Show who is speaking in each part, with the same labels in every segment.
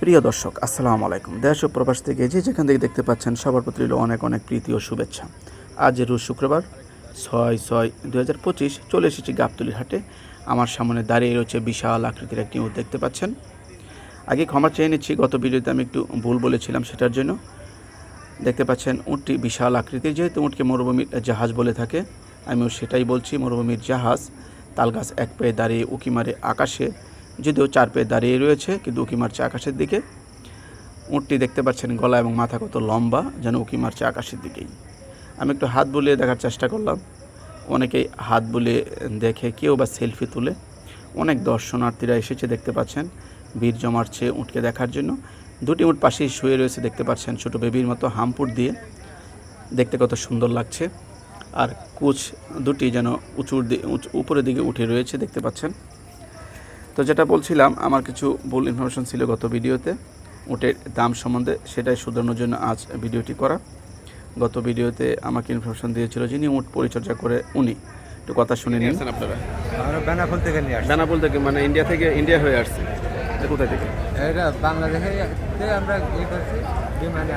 Speaker 1: প্রিয় দর্শক, আসসালামু আলাইকুম। দেশ ও প্রবাস থেকে যে যেখান থেকে দেখতে পাচ্ছেন, সবার প্রতি অনেক অনেক প্রীতি ও শুভেচ্ছা। আজ রোজ শুক্রবার, ছয় ছয় দু হাজার পঁচিশ, চলে এসেছি গাবতলির হাটে। আমার সামনে দাঁড়িয়ে রয়েছে বিশাল আকৃতির একটি উট, দেখতে পাচ্ছেন? আগে ক্ষমা চেয়ে নিচ্ছি, গত ভিডিওতে আমি একটু ভুল বলেছিলাম সেটার জন্য। দেখতে পাচ্ছেন, উটটি বিশাল আকৃতির, যেহেতু উটকে মরুভূমির জাহাজ বলে থাকে, আমিও সেটাই বলছি, মরুভূমির জাহাজ তালগাছ এক পেয়ে দাঁড়িয়ে উকি মারে আকাশে। যদিও চার পেয়ে দাঁড়িয়ে রয়েছে, কিন্তু উঁকি মারছে আকাশের দিকে। উঁটটি দেখতে পাচ্ছেন গলা এবং মাথা কত লম্বা, যেন উঁকি মারছে আকাশের দিকেই। আমি একটু হাত বুলিয়ে দেখার চেষ্টা করলাম। অনেকেই হাত বুলিয়ে দেখে কেউ বা সেলফি তুলে। অনেক দর্শনার্থীরা এসেছে দেখতে পাচ্ছেন, ভিড় জমাচ্ছে উটকে দেখার জন্য। দুটি উট পাশেই শুয়ে রয়েছে দেখতে পাচ্ছেন ছোট বেবির মতো হামপুর দিয়ে। দেখতে কত সুন্দর লাগছে। আর কুচ দুটি যেন উঁচুর উপরের দিকে উঠে রয়েছে দেখতে পাচ্ছেন। তো যেটা বলছিলাম আমার কিছু ভুল ইনফরমেশন ছিল গত ভিডিওতে। উটের দাম সম্বন্ধে সেটাই শুধরানোর জন্য আজ ভিডিওটি করা। গত ভিডিওতে আমাকে ইনফরমেশন দিয়েছিল যিনি উট পরিচর্যা করে উনি। একটু কথা শুনে নিন। আপনারা।
Speaker 2: বেনাফুল থেকে নিয়ে আসছি।
Speaker 1: বেনাপোল থেকে মানে ইন্ডিয়া থেকে ইন্ডিয়া হয়ে আসছে। কোথায় থেকে?
Speaker 2: এটা বাংলাদেশে আমরা ই করছি বিমানে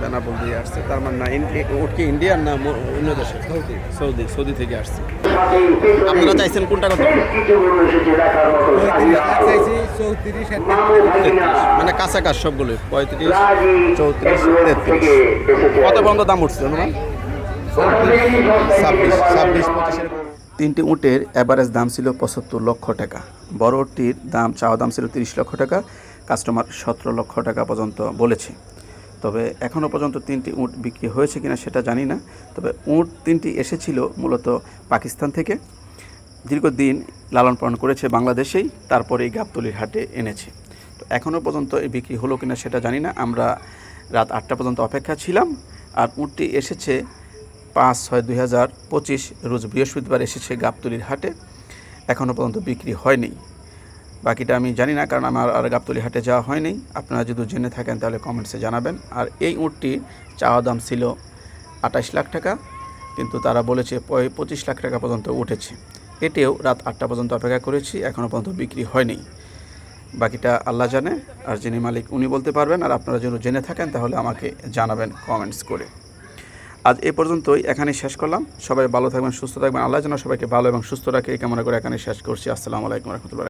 Speaker 1: বেনাপোল দিয়ে আসছে। তার মানে না উট কি ইন্ডিয়ান না অন্য দেশে? সৌদি। সৌদি সৌদি থেকে আসছে। আপনারা চাইছেন কোনটা কত
Speaker 2: চাইছি চৌত্রিশ তেত্রিশ।
Speaker 1: মানে কাছাকাছি সবগুলো পঁয়ত্রিশ চৌত্রিশ তেত্রিশ। কত পর্যন্ত দাম উঠছে ছাব্বিশ ছাব্বিশ পঁচিশের তিনটি উটের অ্যাভারেজ দাম ছিল পঁচাত্তর লক্ষ টাকা। বড়টির দাম চাওয়া দাম ছিল তিরিশ লক্ষ টাকা। কাস্টমার সতেরো লক্ষ টাকা পর্যন্ত বলেছে। তবে এখনও পর্যন্ত তিনটি উট বিক্রি হয়েছে কিনা সেটা জানি না। তবে উট তিনটি এসেছিল মূলত পাকিস্তান থেকে। দীর্ঘদিন লালন পালন করেছে বাংলাদেশেই, তারপরে এই গাবতলির হাটে এনেছে। তো এখনও পর্যন্ত এই বিক্রি হলো কিনা সেটা জানি না। আমরা রাত আটটা পর্যন্ত অপেক্ষা ছিলাম। আর উটটি এসেছে পাঁচ ছয় দুই হাজার পঁচিশ রোজ বৃহস্পতিবার এসেছে গাবতলির হাটে। এখনও পর্যন্ত বিক্রি হয়নি। বাকিটা আমি জানি না, কারণ আমার আর গাবতলি হাটে যাওয়া হয়নি। আপনারা যদি জেনে থাকেন, তাহলে কমেন্টসে জানাবেন। আর এই উটটি চাওয়া দাম ছিল আঠাশ লাখ টাকা, কিন্তু তারা বলেছে পঁচিশ লাখ টাকা পর্যন্ত উঠেছে। এটিও রাত আটটা পর্যন্ত অপেক্ষা করেছি এখনও পর্যন্ত বিক্রি হয়নি। বাকিটা আল্লাহ জানে, আর যিনি মালিক উনি বলতে পারবেন। আর আপনারা যদি জেনে থাকেন, তাহলে আমাকে জানাবেন কমেন্টস করে। আজ এ পর্যন্তই এখানে শেষ করলাম। সবাই ভালো থাকবেন, সুস্থ থাকবেন। আল্লাহ যেন সবাইকে ভালো এবং সুস্থ রাখে, এই কামনা করে এখানে শেষ করছি। আসসালামু আলাইকুম রহমতুল্লাহ।